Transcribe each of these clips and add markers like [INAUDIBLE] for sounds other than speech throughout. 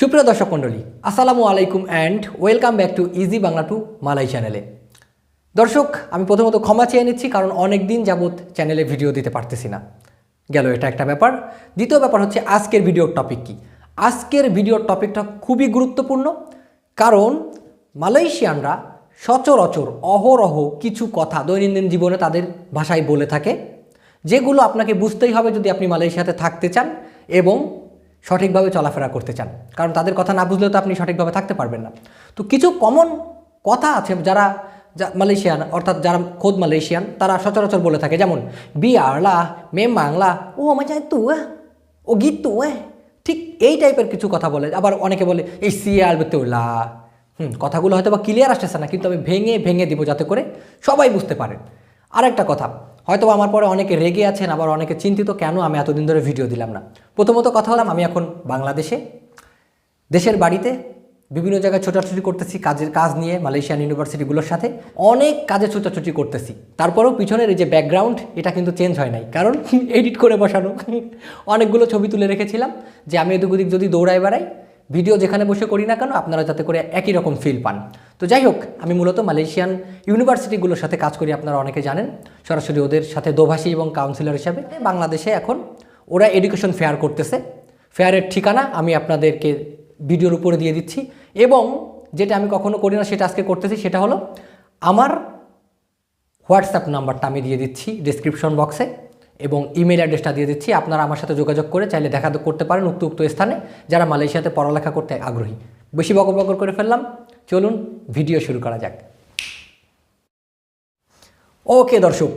সুপ্রিয় দর্শক মণ্ডলী, আসসালামু আলাইকুম and welcome back to easy Bangla to মালাই চ্যানেলে দর্শক, আমি প্রথমত ক্ষমা চেয়ে নিচ্ছি কারণ অনেক দিন যাবৎ চ্যানেলে ভিডিও দিতে পারতেছি না। গেল এটা একটা ব্যাপার। দ্বিতীয় ব্যাপার হচ্ছে আজকের ভিডিওর টপিক কি? আজকের ভিডিওর টপিকটা খুবই গুরুত্বপূর্ণ। কারণ মালয়েশিয়ানরা সচরাচর অহরহ কিছু কথা দৈনন্দিন জীবনে তাদের ভাষায় বলে থাকে, যেগুলো আপনাকে বুঝতেই হবে যদি আপনি মালয়েশিয়াতে থাকতে চান এবং সঠিকভাবে চলাফেরা করতে চান। কারণ তাদের কথা না বুঝলেও তো আপনি সঠিকভাবে থাকতে পারবেন না। তো কিছু কমন কথা আছে যারা মালয়েশিয়ান, অর্থাৎ যারা খোদ মালয়েশিয়ান, তারা সচরাচর বলে থাকে। যেমন, বিয়ারলা মে বাংলা ও আমার চাই তু ও গীত তু ঠিক এই টাইপের কিছু কথা বলে। আবার অনেকে বলে, এই সিয়াল বেতুল্লা হুম, কথাগুলো হয়তো বা ক্লিয়ার আসতেছে না, কিন্তু আমি ভেঙে ভেঙে দিব যাতে করে সবাই বুঝতে পারে। আরেকটা কথা হয়তো আমার পরে অনেকে রেগে আছেন, আবার অনেকে চিন্তিত, কেন আমি এতদিন ধরে ভিডিও দিলাম না? প্রথমত কথা হলাম, আমি এখন বাংলাদেশে। দেশের বাড়িতে বিভিন্ন জায়গায় ছোটাছুটি করতেছি, কাজের কাজ নিয়ে, মালয়েশিয়ান ইউনিভার্সিটিগুলোর সাথে অনেক কাজে ছোটাছুটি করতেছি। তারপরেও পিছনের এই যে ব্যাকগ্রাউন্ড এটা কিন্তু চেঞ্জ হয় নাই। কারণ [LAUGHS] এডিট করে বসানো। অনেকগুলো ছবি তুলে রেখেছিলাম যে আমি এদিক ওদিক যদি দৌড়াই বেড়াই ভিডিও যেখানে বসে করি না কেন, আপনারা যাতে করে একই রকম ফিল পান। তো যাই হোক, আমি মূলত মালয়েশিয়ান ইউনিভার্সিটিগুলোর সাথে কাজ করি, আপনারা অনেকে জানেন। সরাসরি ওদের সাথে দোভাষী এবং কাউন্সিলর হিসাবে। বাংলাদেশে এখন ওরা এডুকেশন ফেয়ার করতেছে। ফেয়ারের ঠিকানা আমি আপনাদেরকে ভিডিওর উপরে দিয়ে দিচ্ছি। এবং যেটা আমি কখনো করি না, সেটা আজকে করতেছি, সেটা হলো আমার হোয়াটসঅ্যাপ নাম্বারটা আমি দিয়ে দিচ্ছি ডিসক্রিপশন বক্সে এবং ইমেল অ্যাড্রেসটা দিয়ে দিচ্ছি। আপনারা আমার সাথে যোগাযোগ করে চাইলে দেখা করতে পারেন উক্ত উক্ত স্থানে, যারা মালয়েশিয়াতে পড়ালেখা করতে আগ্রহী। বেশি বকর বকর করে ফেললাম। চলুন ভিডিও শুরু করা যাক। ওকে দর্শক,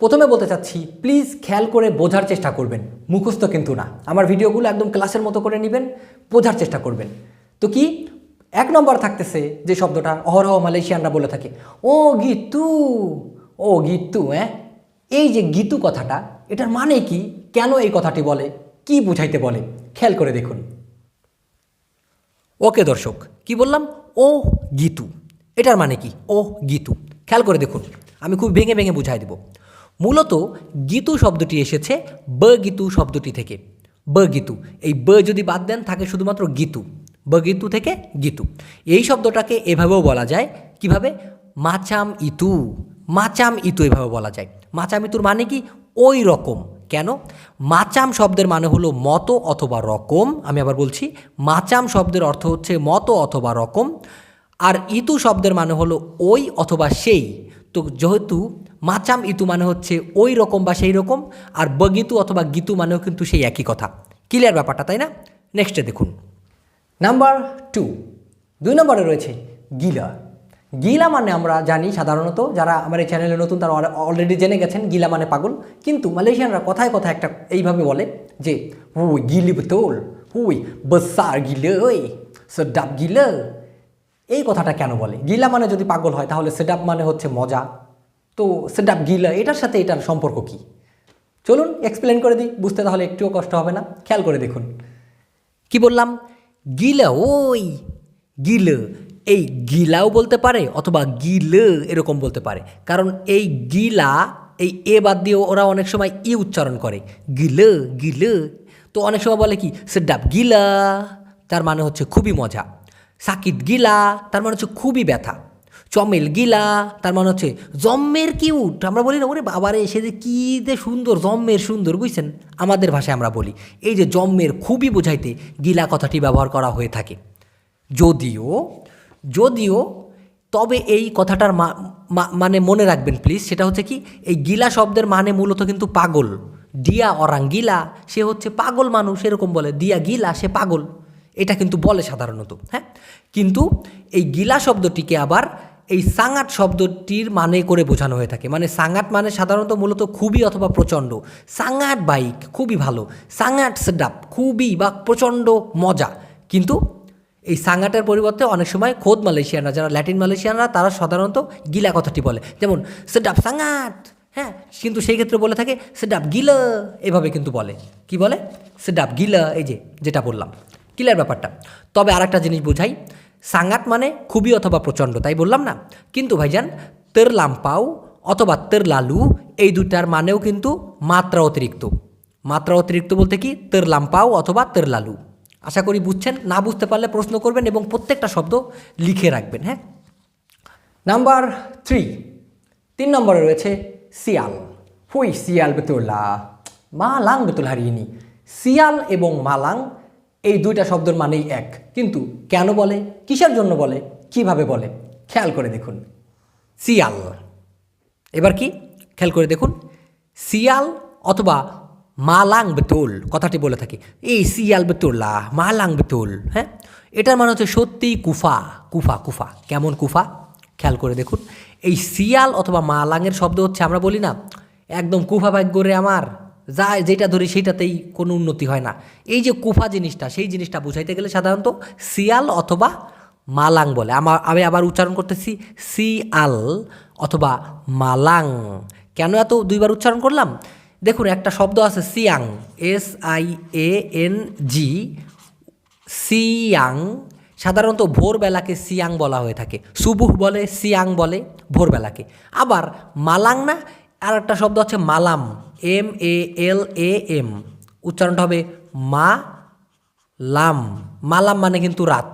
প্রথমে বলতে চাচ্ছি প্লিজ খেয়াল করে বোঝার চেষ্টা করবেন। মুখস্থ কিন্তু না। আমার ভিডিওগুলো একদম ক্লাসের মতো করে নেবেন, বোঝার চেষ্টা করবেন। তো কি? এক নম্বর থাকতেছে যে শব্দটা অহরহ মালয়েশিয়ানরা বলে থাকে। ও গিতু ও গিতু হ্যাঁ? এই যে গীতু কথাটা, এটার মানে কি? কেন এই কথাটি বলে? কি বুঝাইতে বলে? খেয়াল করে দেখুন। ওকে দর্শক, কি বললাম? ও গীতু। এটার মানে কি? ও গীতু। খেয়াল করে দেখুন, আমি খুব ভেঙে ভেঙে বুঝাই দেব। মূলত গীতু শব্দটি এসেছে ব গীতু শব্দটি থেকে। ব গীতু। এই ব যদি বাদ দেন, থাকে শুধুমাত্র গীতু। ব গীতু থেকে গীতু। এই শব্দটাকে এভাবেও বলা যায়, কীভাবে? মাচাম ইতু। মাচাম ইতু এভাবে বলা যায়। মাচাম ইতুর মানে কি? ওই রকম। কেন? মাচাম শব্দের মানে হলো মতো অথবা রকম। আমি আবার বলছি, মাচাম শব্দের অর্থ হচ্ছে মতো অথবা রকম। আর ইতু শব্দের মানে হলো ওই অথবা সেই। তো যেহেতু মাচাম ইতু মানে হচ্ছে ওই রকম বা সেই রকম, আর বগিতু অথবা গীতু মানেও কিন্তু সেই একই কথা। ক্লিয়ার ব্যাপারটা, তাই না? নেক্সটে দেখুন। নাম্বার টু দুই নম্বরে রয়েছে গিলা। গিলা মানে আমরা জানি সাধারণত, যারা আমার এই চ্যানেলে নতুন তারা অলরেডি জেনে গেছেন গিলা মানে পাগল। কিন্তু মালয়েশিয়ানরা কথায় কথায় একটা এইভাবে বলে যে, হুই গিলি তোল হুই বসার গিলে ওই, সডাপ গিলে। এই কথাটা কেন বলে? গিলা মানে যদি পাগল হয়, তাহলে সেডাপ মানে হচ্ছে মজা। তো সেডাপ গিলা, এটার সাথে এটার সম্পর্ক কি? চলুন এক্সপ্লেন করে দিই, বুঝতে তাহলে একটুও কষ্ট হবে না। খেয়াল করে দেখুন। কি বললাম? গিলা ওই, গিল এই গিলাও বলতে পারে অথবা গিল এরকম বলতে পারে। কারণ এই গিলা, এই এ বাদ দিয়ে ওরা অনেক সময় ই উচ্চারণ করে। গিল গিল, তো অনেক সময় বলে কি? সেডাপ গিলা, তার মানে হচ্ছে খুবই মজা। সাকিত গিলা, তার মানে হচ্ছে খুবই ব্যথা। চমেল গিলা, তার মানে হচ্ছে জম্মের কিউট। আমরা বলি না, ওরে বাবারে সে যে কী যে সুন্দর, জম্মের সুন্দর, বুঝছেন? আমাদের ভাষায় আমরা বলি। এই যে জম্মের খুবই বোঝাইতে গিলা কথাটি ব্যবহার করা হয়ে থাকে। যদিও যদিও তবে এই কথাটার মানে মনে রাখবেন প্লিজ সেটা হচ্ছে কি, এই গিলা শব্দের মানে মূলত কিন্তু পাগল। ডিয়া গিলা সে হচ্ছে পাগল মানুষ, এরকম বলে। দিয়া গিলা, সে পাগল। এটা কিন্তু বলে সাধারণত হ্যাঁ? কিন্তু এই গিলা শব্দটিকে আবার এই সাঙাট শব্দটির মানে করে বোঝানো হয়ে থাকে। মানে সাঙাট মানে সাধারণত মূলত খুবই অথবা প্রচণ্ড। সাঙাট বাইক, খুবই ভালো। সাঙাট সেডাপ খুবই বা প্রচণ্ড মজা। কিন্তু এই সাঙ্গাটের পরিবর্তে অনেক সময় খোদ মালয়েশিয়ানরা, যারা ল্যাটিন মালয়েশিয়ানরা, তারা সাধারণত গিলা কথাটি বলে। যেমন সেডাপ সাঙ্গাট। হ্যাঁ কিন্তু সেই ক্ষেত্রে বলে থাকে সেডাপ গিলা। এভাবে কিন্তু বলে। কি বলে? সেডাপ গিলা। এই যে, যেটা বললাম। ক্লিয়ার ব্যাপারটা। তবে আরেকটা জিনিস বোঝাই, সাঙ্গাট মানে খুবই অথবা প্রচণ্ড, তাই বললাম না? কিন্তু ভাইজান, তের লাম্পাও অথবা তের লালু, এই দুটার মানেও কিন্তু মাত্রা অতিরিক্ত। মাত্রা অতিরিক্ত বলতে কি? তের লাম্পাও অথবা তের লালু। আশা করি বুঝছেন, না বুঝতে পারলে প্রশ্ন করবেন এবং প্রত্যেকটা শব্দ লিখে রাখবেন হ্যাঁ? নাম্বার থ্রি তিন নম্বরে রয়েছে শিয়াল হুই শিয়াল বেতুল্লা, মালাং বেতুল হারিয়ে শিয়াল এবং মালাং এই দুইটা শব্দের মানেই এক। কিন্তু কেন বলে, কিসের জন্য বলে, কীভাবে বলে, খেয়াল করে দেখুন। শিয়াল এবার কি? খেয়াল করে দেখুন। শিয়াল অথবা মালাং বেতুল, কথাটি বলে থাকি। এই শিয়াল বেতুল্লা, মালাং বেতুল হ্যাঁ? এটার মানে হচ্ছে সত্যি কুফা কুফা কুফা। কেমন কুফা? খেয়াল করে দেখুন। এই শিয়াল অথবা মালাংয়ের শব্দ হচ্ছে, আমরা বলি না, একদম কুফা ভাগ্য রে আমার। যা, যেটা ধরি সেইটাতেই কোনো উন্নতি হয় না। এই যে কুফা জিনিসটা, সেই জিনিসটা বুঝাইতে গেলে সাধারণত শিয়াল অথবা মালাং বলে। আমার আমি আবার উচ্চারণ করতেছি, সিয়াল অথবা মালাং। কেন এত দুইবার উচ্চারণ করলাম? দেখুন, একটা শব্দ আছে Siang, S I A N G, Siang. সাধারণত ভোরবেলাকে সিয়াং বলা হয়ে থাকে। সুবুহ বলে, সিয়াং বলে, ভোরবেলাকে। আবার মালাং না আর একটা শব্দ আছে মালাম, M A L A M. উচ্চারণটা হবে মা লাম মালাম মানে কিন্তু রাত।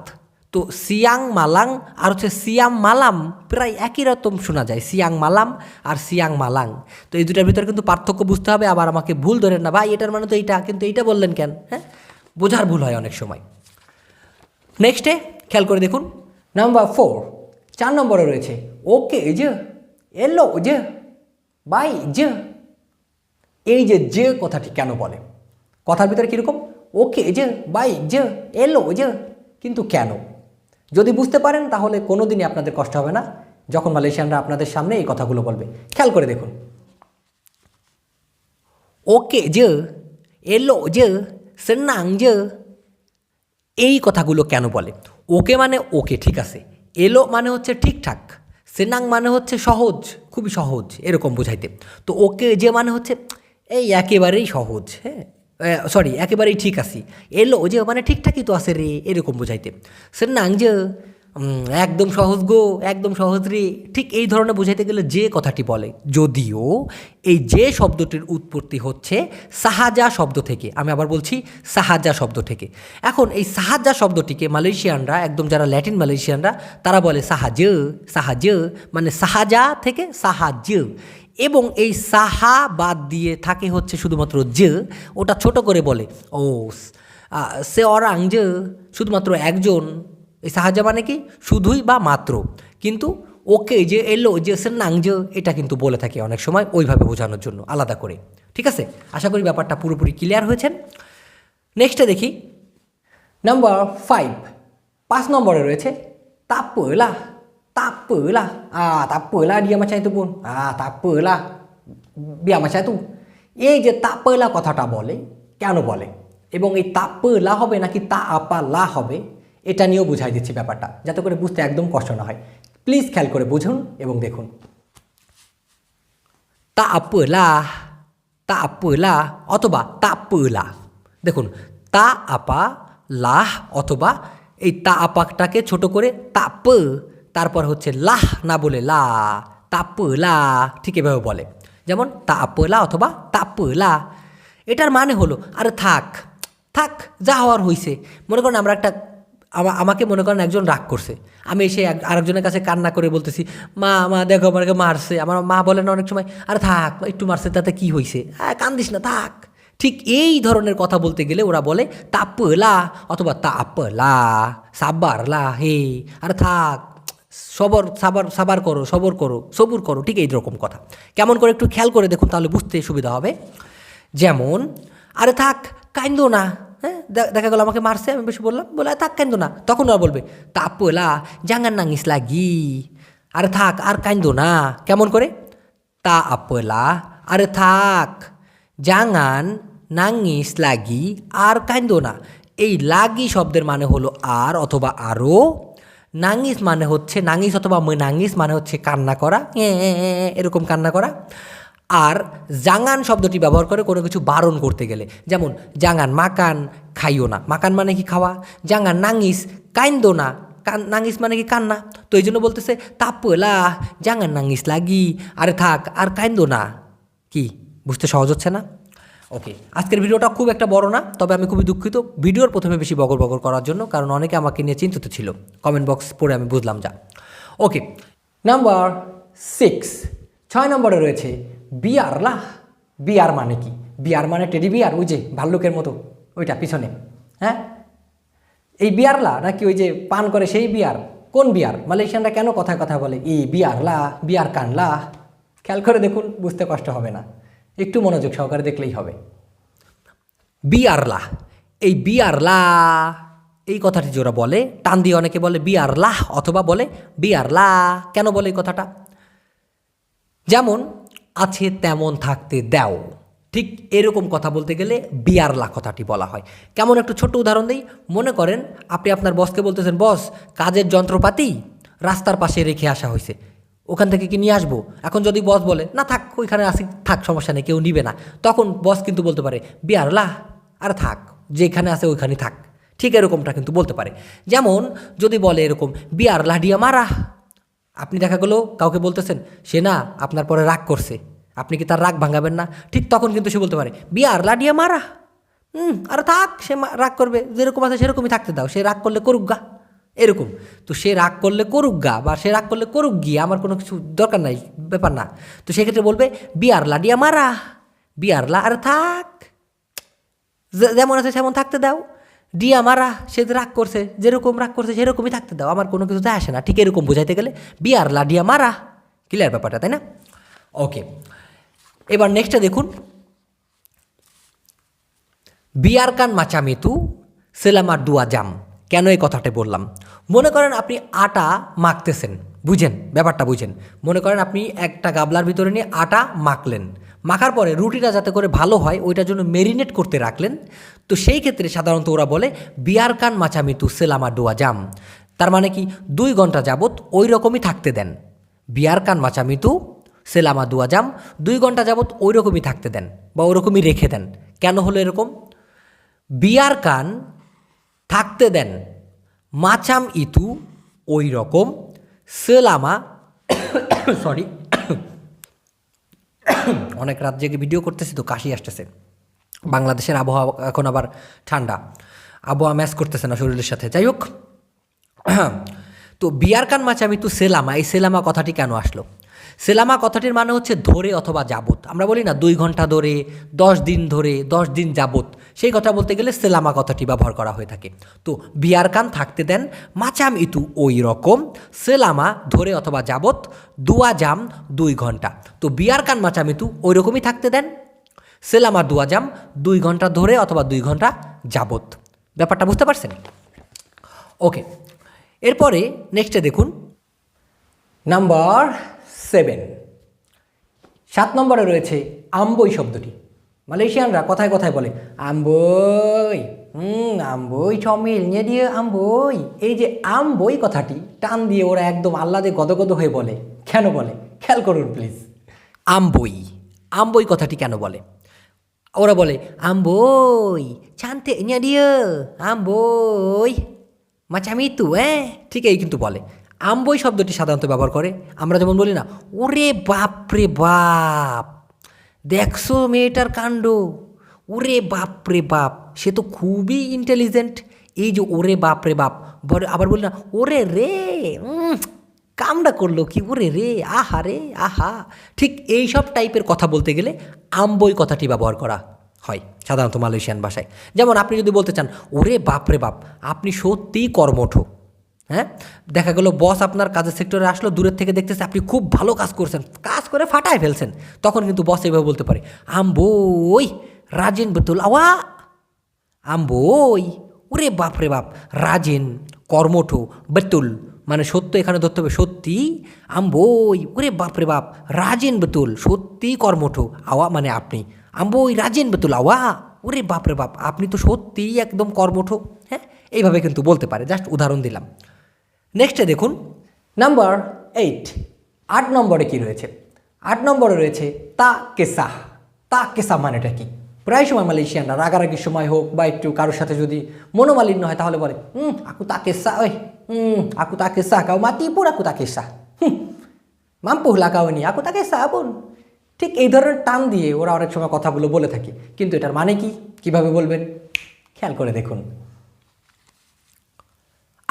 তো সিয়াং মালাং আর হচ্ছে সিয়াম মালাম, প্রায় একই রকম শোনা যায়, সিয়াং মালাম আর সিয়াং মালাং। তো এই দুটার ভিতরে কিন্তু পার্থক্য বুঝতে হবে, আবার আমাকে ভুল ধরেন না, ভাই, এটার মানে তো এইটা, কিন্তু এইটা বললেন কেন? হ্যাঁ? বোঝার ভুল হয় অনেক সময়। নেক্সটে খেয়াল করে দেখুন নাম্বার ফোর চার নম্বরে রয়েছে, ওকে যে, এলো যে, বাই যে, এই যে যে কথাটি কেন বলে? কথার ভিতরে কীরকম, ওকে যে, বাই যে, এলো যে, কিন্তু কেন? যদি বুঝতে পারেন, তাহলে কোনো দিনই আপনাদের কষ্ট হবে না। যখন মালয়েশিয়ানরা আপনাদের সামনে এই কথাগুলো বলবে, খেয়াল করে দেখুন। ওকে যে, এলো যে সেনাং যে, এই কথাগুলো কেন বলে? ওকে মানে ওকে, ঠিক আছে। এলো মানে হচ্ছে ঠিকঠাক। সেনাং মানে হচ্ছে সহজ, খুবই সহজ, এরকম বোঝাইতে। তো ওকে যে মানে হচ্ছে, এই একেবারেই সহজ হ্যাঁ? সরি একেবারেই ঠিক আছি। এলো, যে মানে ঠিকঠাকই তো আছে রে, এরকম বোঝাইতে। সেনাং যে একদম সহজ গো, একদম সহজ রে। ঠিক এই ধরনের বোঝাইতে গেলে যে কথাটি বলে, যদিও এই যে শব্দটির উৎপত্তি হচ্ছে সাহাজা শব্দ থেকে। আমি আবার বলছি, সাহাজা শব্দ থেকে। এখন এই সাহাজা শব্দটিকে মালয়েশিয়ানরা, একদম যারা ল্যাটিন মালয়েশিয়ানরা, তারা বলে সাহাজ সাহাজ মানে সাহাজা থেকে সাহায্য। এবং এই সাহা বাদ দিয়ে থাকে হচ্ছে শুধুমাত্র যে, ওটা ছোট করে বলে। ও, সে অরাং যে, শুধুমাত্র একজন, এই সাহায্য মানে কি? শুধুই বা মাত্র। কিন্তু ওকে যে এলো, যে সে নাং যে, এটা কিন্তু বলে থাকে অনেক সময় ওইভাবে বোঝানোর জন্য, আলাদা করে। ঠিক আছে? আশা করি ব্যাপারটা পুরোপুরি ক্লিয়ার হয়েছেন। নেক্সটে দেখি। নাম্বার ফাইভ পাঁচ নম্বরে রয়েছে তাপলা তাপলা আ তাপলা dia macam itu pun. আ তাপলা biar macam itu এই যে তাপলা কথাটা বলে কেন বলে এবং এই তাপলা হবে নাকি তা আপা লা হবে এটা নিয়েও বুঝাই দিচ্ছি ব্যাপারটা যাতে করে বুঝতে একদম কষ্ট না হয় প্লিজ খেয়াল করে বুঝুন এবং দেখুন তা আপলা তা আপলা অথবা তাপলা দেখুন তা আপা লাহ অথবা এই তা আপাকটাকে ছোট করে তাপ তারপর হচ্ছে লাহ না বলে লা তাপ লা ঠিক এভাবে বলে। যেমন তাপলা অথবা তাপলা। এটার মানে হলো, আরে থাক থাক, যা হওয়ার হইছে। মনে করেন আমরা একটা, আমা- আমাকে মনে করেন একজন রাগ করছে। আমি এসে আরেকজনের কাছে কান্না করে বলতেছি, মা মা, দেখো, আমাকে মারছে। আমার মা বলে না অনেক সময়, আরে থাক, একটু মারছে, তাতে কি হয়েছে হ্যাঁ কান্দিস না, থাক। ঠিক এই ধরনের কথা বলতে গেলে ওরা বলে তাপলা অথবা তাপলা, সাব্বারলা, হে, আরে থাক। সবর, সাবার সাবার করো, সবর করো, সবুর করো, ঠিক এই রকম কথা। কেমন করে একটু খেয়াল করে দেখুন, তাহলে বুঝতে সুবিধা হবে। যেমন, আরে থাক, কাইন্দো না। হ্যাঁ দেখা গেল আমাকে মারছে, আমি বেশি বললাম, বলে থাক, কাইন্দো না। তখন ওরা বলবে, তাপলা জাঙ্গান নাঙ্গিস লাগি। আরে থাক, আর কাইন্দো না। কেমন করে? তা আপলা, আরে থাক, জাঙ্গান নাঙ্গিস লাগি, আর কাইন্দো না। এই লাগি শব্দের মানে হলো আর অথবা আরও নাঙ্গিস মানে হচ্ছে নাঙ্গিস অথবা নাঙ্গিস মানে হচ্ছে কান্না করা। এরকম কান্না করা। আর জাঙ্গান শব্দটি ব্যবহার করে কোনো কিছু বারণ করতে গেলে। যেমন জাঙ্গান মাকান খাইও না। মাকান মানে কি খাওয়া? জাঙ্গান নাঙ্গিস কাইন্দো না। কান নাঙ্গিস মানে কি কান্না? তো এই জন্য বলতেছে, তাপলা জাঙ্গান নাঙ্গিস লাগি। আরে থাক, আর কাইন্দো না। কি? বুঝতে সহজ হচ্ছে না? ওকে আজকের ভিডিওটা খুব একটা বড় না, তবে আমি খুবই দুঃখিত। ভিডিওর প্রথমে বেশি বগর বগর করার জন্য, কারণ অনেকে আমাকে নিয়ে চিন্তিত ছিল। কমেন্ট বক্স পড়ে আমি বুঝলাম যা। ওকে নাম্বার সিক্স ছয় নম্বরে রয়েছে, বিয়ার লাহ বিয়ার মানে কি? বিয়ার মানে টেডি বিয়ার ওই যে ভাল্লুকের মতো, ওইটা পিছনে। হ্যাঁ? এই বিয়ারলা নাকি ওই যে পান করে সেই বিয়ার? কোন বিয়ার? মালয়েশিয়ানরা কেন কথায় কথা বলে ই বিয়ারলা বিয়ার কানলা খেয়াল করে দেখুন, বুঝতে কষ্ট হবে না। একটু মনোযোগ সহকারে দেখলেই হবে। বি বিয়ারলা এই বিয়ারলা এই কথাটি যে ওরা বলে, টান দিয়ে অনেকে বলে বিয়ারলাহ অথবা বলে বিয়ারলা কেন বলে এই কথাটা? যেমন, আছে তেমন থাকতে দাও। ঠিক এরকম কথা বলতে গেলে বি বিয়ারলা কথাটি বলা হয়। কেমন একটু ছোট্ট উদাহরণ দিই, মনে করেন আপনি আপনার বসকে বলতেছেন, বস, কাজের যন্ত্রপাতি রাস্তার পাশে রেখে আসা হয়েছে ওখান থেকে কি নিয়ে আসব? এখন যদি বস বলে, না থাক, ওইখানে আসি, থাক, সমস্যা নেই, কেউ নিবে না। তখন বস কিন্তু বলতে পারে, বিয়ারলা, আর থাক, যেখানে আছে ওইখানে থাক। ঠিক এরকমটা কিন্তু বলতে পারে। যেমন যদি বলে এরকম বিয়ার লাডিয়া মারা। আপনি দেখা গেলো, কাউকে বলতেছেন, সে না, আপনার পরে রাগ করছে। আপনি কি তার রাগ ভাঙাবেন না? ঠিক তখন কিন্তু সে বলতে পারে বিয়ার লাডিয়া মারা? হুম, আর থাক, সে রাগ করবে, যেরকম আছে সেরকমই থাকতে দাও, সে রাগ করলে করুক গা। এরকম। তো সে রাগ করলে করুক গা, বা সে রাগ করলে করুক গিয়ে, আমার কোনো কিছু দরকার নাই, ব্যাপার না। তো সেক্ষেত্রে বলবে, বিয়ার লাডিয়া মারা, বিয়ার লা, আর থাক। যেমন আছে সেমন থাকতে দাও। ডিয়া মারা, সে রাগ করছে, যেরকম রাগ করছে, সেরকমই থাকতে দাও। আমার কোনো কিছু যায় আসে না। ঠিক এরকম বোঝাইতে গেলে, বিয়ার লা ডিয়া মারা। ক্লিয়ার ব্যাপারটা, তাই না? ওকে এবার নেক্সটটা দেখুন। বিয়ার কান মাচা মেতু, সেলামার দুয়া জাম। কেন এই কথাটা বললাম? মনে করেন আপনি আটা মাখতেছেন, বুঝেন, ব্যাপারটা বুঝেন। মনে করেন আপনি একটা গাবলার ভিতরে নিয়ে আটা মাখলেন। মাখার পরে রুটিটা যাতে করে ভালো হয়, ওইটার জন্য মেরিনেট করতে রাখলেন। তো সেই ক্ষেত্রে সাধারণত ওরা বলে, বিয়ার কান মাচা মিতু সেলামা ডোয়া জাম। তার মানে কি, দুই ঘণ্টা যাবত ওই রকমই থাকতে দেন। বিয়ার কান মাচা মিতু সেলামা দুয়া জাম, দুই ঘণ্টা যাবত ওই রকমই থাকতে দেন বা ওরকমই রেখে দেন। কেন হলো এরকম? বিয়ার কান থাকতে দেন। মাচাম ইতু ওই রকম, সেলামা, সরি, অনেক রাত জেগে ভিডিও করতেছি তো কাশি আসতেছে। বাংলাদেশের আবহাওয়া এখন আবার ঠান্ডা, আবহাওয়া ম্যাচ করতেছে না শরীরের সাথে। যাই হোক, তো বিয়ার কান মাছ আমি তো সেলামা, এই সেলামা কথাটি কেন আসলো? সেলামা কথাটির মানে হচ্ছে ধরে অথবা যাবত আমরা বলি না দুই ঘণ্টা ধরে, দশ দিন ধরে, দশ দিন যাবত সেই কথা বলতে গেলে সেলামা কথাটি ব্যবহার করা হয়ে থাকে। তো বিয়ার কান থাকতে দেন, মাচাম ইতু ওই রকম, সেলামা ধরে অথবা যাবত দুয়া জাম দুই ঘণ্টা। তো বিয়ার কান, মাচাম ইতু ওই রকমই থাকতে দেন। সেলামা, দুয়া জাম দুই ঘণ্টা ধরে অথবা দুই ঘণ্টা যাবত ব্যাপারটা বুঝতে পারছেন? ওকে, এরপরে নেক্সটে দেখুন। Number seven. সাত নম্বরে রয়েছে আম্বই শব্দটি। মালয়েশিয়ানরা কথায় কথায় বলে, আম্বই, হুম, আম্বই সমিল, নিয়ে দিয়ে আম্বই। এই যে আম্বই কথাটি টান দিয়ে ওরা একদম আহ্লাদে গদগদ হয়ে বলে। কেন বলে? খেয়াল করুন প্লিজ। আম্বই আম্বই কথাটি কেন বলে? ওরা বলে, আম্বই ছানতে নিয়ে দিয়ে আম্বই। macam itu হ্যাঁ ঠিক এই কিন্তু বলে। আম্বই শব্দটি সাধারণত ব্যবহার করে। আমরা যেমন বলি না, ওরে বাপ রে বাপ, দেখছ মেয়েটার কাণ্ড? ওরে বাপ রে বাপ, সে তো খুবই ইন্টেলিজেন্ট এই যে ওরে বাপ রে বাপ আবার বলি না, ওরে রে কামটা করল কি? ওরে রে, আহা রে, আহা। ঠিক এই সব টাইপের কথা বলতে গেলে আম্বই কথাটি ব্যবহার করা হয় সাধারণত মালয়েশিয়ান ভাষায়। যেমন আপনি যদি বলতে চান, ওরে বাপ রে বাপ, আপনি সত্যিই কর্মঠ। হ্যাঁ? দেখা গেল বস আপনার কাজের সেক্টরে আসলো, দূরের থেকে দেখতেছে আপনি খুব ভালো কাজ করছেন, কাজ করে ফাটায় ফেলছেন। তখন কিন্তু বস এইভাবে বলতে পারে, আম্বই, রাজেন বেতুল আওয়া আম্বই, ওরে বাপ রে বাপ, রাজেন কর্মঠ বেতুল। মানে সত্য এখানে ধরতে হবে, সত্যি, আম্বই, ওরে বাপ রে বাপ, রাজেন বেতুল, সত্যি কর্মঠ। আওয়া মানে আপনি, আম্বই, রাজেন বেতুল আওয়া ওরে বাপ রে বাপ, আপনি তো সত্যিই একদম কর্মঠ। হ্যাঁ? এইভাবে কিন্তু বলতে পারে, জাস্ট উদাহরণ দিলাম। নেক্সটে দেখুন নাম্বার এইট আট নম্বরে কি রয়েছে? আট নম্বরে রয়েছে তা কেসা। তা কেসা মানেটা কি? প্রায় সময় মালয়েশিয়ানরা রাগারাগির সময় হোক বা একটু কারোর সাথে যদি মনোমালিন্য হয়, তাহলে বলে হুম আকু তা কেসা, ওই হুম আকু তা কেসা, কাউ মাতি পুর আকু তা কেসা। হুম kau ni aku tak kisah pun ঠিক এই ধরনের টান দিয়ে ওরা অনেক সময় কথাগুলো বলে থাকে। কিন্তু এটার মানে কি? কীভাবে বলবেন? খেয়াল করে দেখুন।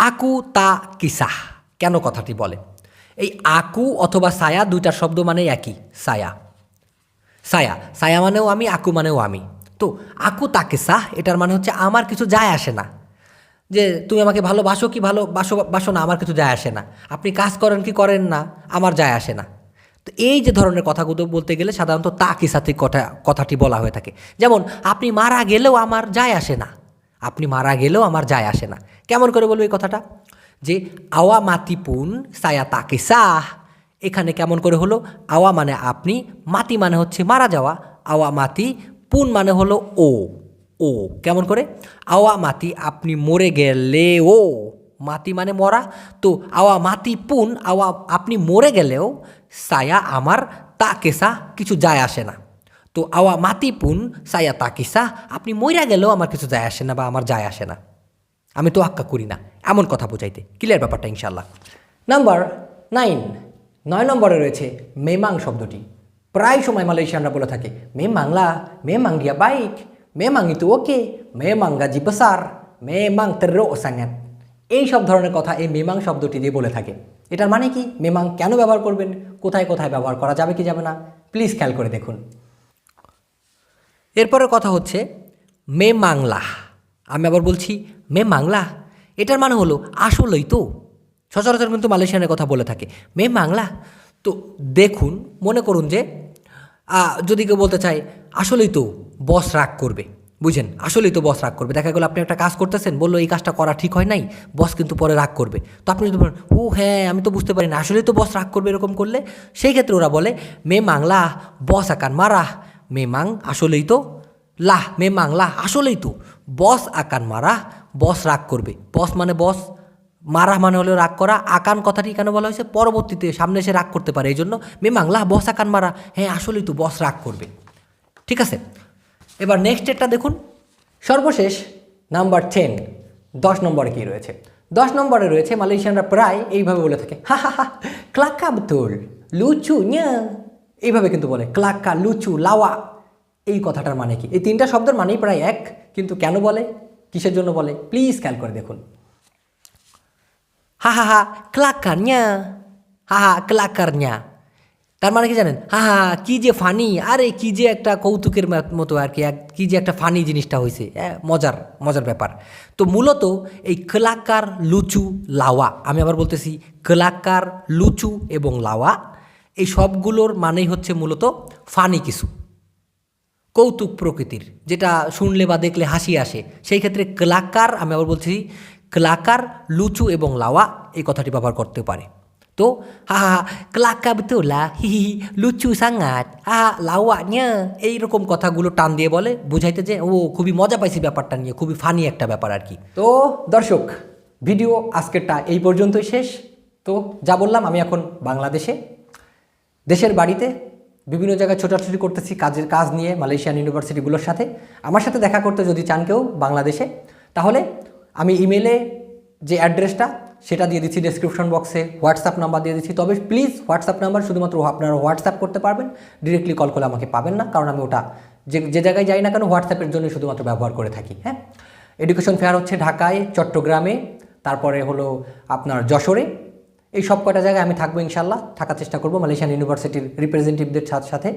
আকু তা কিসাহ। কেন কথাটি বলে? এই আকু অথবা সায়া দুইটার শব্দ মানে একই, সায়া। সায়া সায়া মানেও আমি, আকু মানেও আমি। তো আকু তাকে সাহ এটার মানে হচ্ছে আমার কিছু যায় আসে না। যে তুমি আমাকে ভালোবাসো কি ভালো, বাসো বাসো না, আমার কিছু যায় আসে না। আপনি কাজ করেন কি করেন না, আমার যায় আসে না। তো এই যে ধরনের কথাগুলো বলতে গেলে সাধারণত তাকি সাথে কথা, কথাটি বলা হয়ে থাকে। যেমন, আপনি মারা গেলেও আমার যায় আসে না। আপনি মারা গেলেও আমার যায় আসে না। কেমন করে বলব এই কথাটা? যে আওয়া মাতিপুন সায়া তাকে সাহ। এখানে কেমন করে হলো? আওয়া মানে আপনি, মাতি মানে হচ্ছে মারা যাওয়া। আওয়া মাতি, পুন মানে হলো ও ও। কেমন করে? আওয়া মাতি আপনি মরে গেলে ও। মাতি মানে মরা। তো আওয়া মাতি পুন, আওয়া আপনি মরে গেলেও সায়া আমার তা কেসা কিছু যায় আসে না। তো আওয়া মাতি পুন, সায়া তা কিসা, আপনি মইরা গেলেও আমার কিছু যায় আসে না বা আমার যায় আসে না। আমি তো আক্কা করি না, এমন কথা বোঝাইতে। ক্লিয়ার ব্যাপারটা ইনশাল্লাহ নাম্বার নাইন নয় নম্বরে রয়েছে মেমাং শব্দটি। প্রায় সময় মালয়েশিয়ানরা বলে থাকে মে মাংলা মে মাংগিয়া বাইক মে মাং itu ওকে মে মাঙ্গা জিপসার মে মাং তেরো সাঙ্গান এই সব ধরনের কথা এই মেমাং শব্দটি দিয়ে বলে থাকে। এটার মানে কি? মেমাং কেন ব্যবহার করবেন? কোথায় কোথায় ব্যবহার করা যাবে কি যাবে না? প্লিজ খেয়াল করে দেখুন। এরপরের কথা হচ্ছে মে মাংলা। আমি আবার বলছি মে মাংলা? এটার মানে হলো আসলেই তো। সচরাচর কিন্তু মালয়েশিয়ানের কথা বলে থাকে। মে মাংলা? তো দেখুন, মনে করুন যে যদি কেউ বলতে চায়, আসলেই তো বস রাগ করবে। বুঝেন? আসলেই তো বস রাগ করবে। দেখা গেলো আপনি একটা কাজ করতেছেন, বলল, এই কাজটা করা ঠিক হয় নাই? বস কিন্তু পরে রাগ করবে। তো আপনি যদি বলেন, ও হ্যাঁ আমি তো বুঝতে পারি না। আসলেই তো বস রাগ করবে এরকম করলে? সেই ক্ষেত্রে ওরা বলে, মে মাংলা, বস আকান মারা। মে মাং আসলেই তো? লাহ মে মাংলা আসলেই তো। বস আকান মারা, বস রাগ করবে। বস মানে বস, মারা মানে হলো রাগ করা। আকান কথাটি কেন বলা হয়েছে? পরবর্তীতে সামনে এসে রাগ করতে পারে এই জন্য মে মাংলা বস আকান মারা হ্যাঁ আসলেই তো বস রাগ করবে। ঠিক আছে? এবার নেক্সট ডেটটা দেখুন। সর্বশেষ নাম্বার টেন দশ নম্বরে কী রয়েছে? দশ নম্বরে রয়েছে মালয়েশিয়ানরা প্রায় এইভাবে বলে থাকে, হা হা হা ক্লাক্কা বেতুল লুচু nya এইভাবে কিন্তু বলে ক্লাক্কা লুচু লাওয়া এই কথাটার মানে কি? এই তিনটা শব্দের মানেই প্রায় এক কিন্তু কেন বলে? কিসের জন্য বলে? প্লিজ খেয়াল করে দেখুন। হা হা হা ক্লাকারnya হা হা ক্লাকারnya তার মানে কি জানেন? হা হা কি যে ফানি আরে কি যে একটা কৌতুকের মত- আর কি কি যে একটা ফানি জিনিসটা হয়েছে হ্যাঁ, মজার মজার ব্যাপার। তো মূলত এই ক্লাকার লুচু লাওয়া আমি আবার বলতেছি ক্লাকার লুচু এবং লাওয়া এই সবগুলোর মানেই হচ্ছে মূলত ফানি কিছু। কৌতুক প্রকৃতির যেটা শুনলে বা দেখলে হাসি আসে। সেই ক্ষেত্রে ক্লাকার আমি আবার বলছি ক্লাকার লুচু এবং লাওয়া এই কথাটি ব্যবহার করতে পারে। তো হা হা ক্লাকা বেতুলা হি হি লুচু সাঙ্গাত হা হা, লাওয়াnya এইরকম কথাগুলো টান দিয়ে বলে বুঝাইতে যে ও খুবই মজা পাইছি ব্যাপারটা নিয়ে খুবই ফানি একটা ব্যাপার আর কি। তো দর্শক ভিডিও আজকেরটা এই পর্যন্তই শেষ। তো যা বললাম আমি এখন বাংলাদেশে দেশের বাড়িতে বিভিন্ন জায়গায় ছোটাছুটি করতেছি কাজের কাজ নিয়ে, মালয়েশিয়ান ইউনিভার্সিটিগুলোর সাথে। আমার সাথে দেখা করতে যদি চান কেউ বাংলাদেশে, তাহলে আমি ইমেলে যে অ্যাড্রেসটা সেটা দিয়ে দিচ্ছি ডেসক্রিপশন বক্সে হোয়াটসঅ্যাপ নাম্বার দিয়ে দিচ্ছি। তবে প্লিজ হোয়াটসঅ্যাপ নাম্বার শুধুমাত্র আপনারা হোয়াটসঅ্যাপ করতে পারবেন ডিরেক্টলি কল করলে আমাকে পাবেন না, কারণ আমি ওটা যে যে জায়গায় যাই না কেন হোয়াটসঅ্যাপের জন্য শুধুমাত্র ব্যবহার করে থাকি হ্যাঁ? এডুকেশন ফেয়ার হচ্ছে ঢাকায়, চট্টগ্রামে, তারপরে হলো আপনার যশোরে এই সব কয়টা জায়গায় আমি থাকব ইনশাল্লাহ থাকার চেষ্টা করব মালয়েশিয়ান ইউনিভার্সিটির রিপ্রেজেন্টেটিভদের সাথে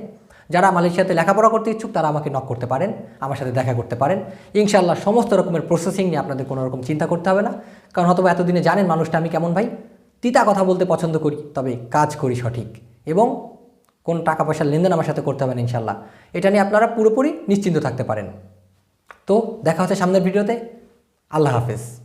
যারা মালয়েশিয়াতে লেখাপড়া করতে ইচ্ছুক, তারা আমাকে নক করতে পারেন, আমার সাথে দেখা করতে পারেন। ইনশাল্লাহ সমস্ত রকমের প্রসেসিং নিয়ে আপনাদের কোনো রকম চিন্তা করতে হবে না। কারণ হয়তো এতদিনে জানেন মানুষটা আমি কেমন ভাই। তিতা কথা বলতে পছন্দ করি, তবে কাজ করি সঠিক। এবং কোন টাকা পয়সার লেনদেন আমার সাথে করতে হবে না ইনশাল্লাহ এটা নিয়ে আপনারা পুরোপুরি নিশ্চিন্ত থাকতে পারেন। তো দেখা হচ্ছে সামনের ভিডিওতে। আল্লাহ হাফেজ।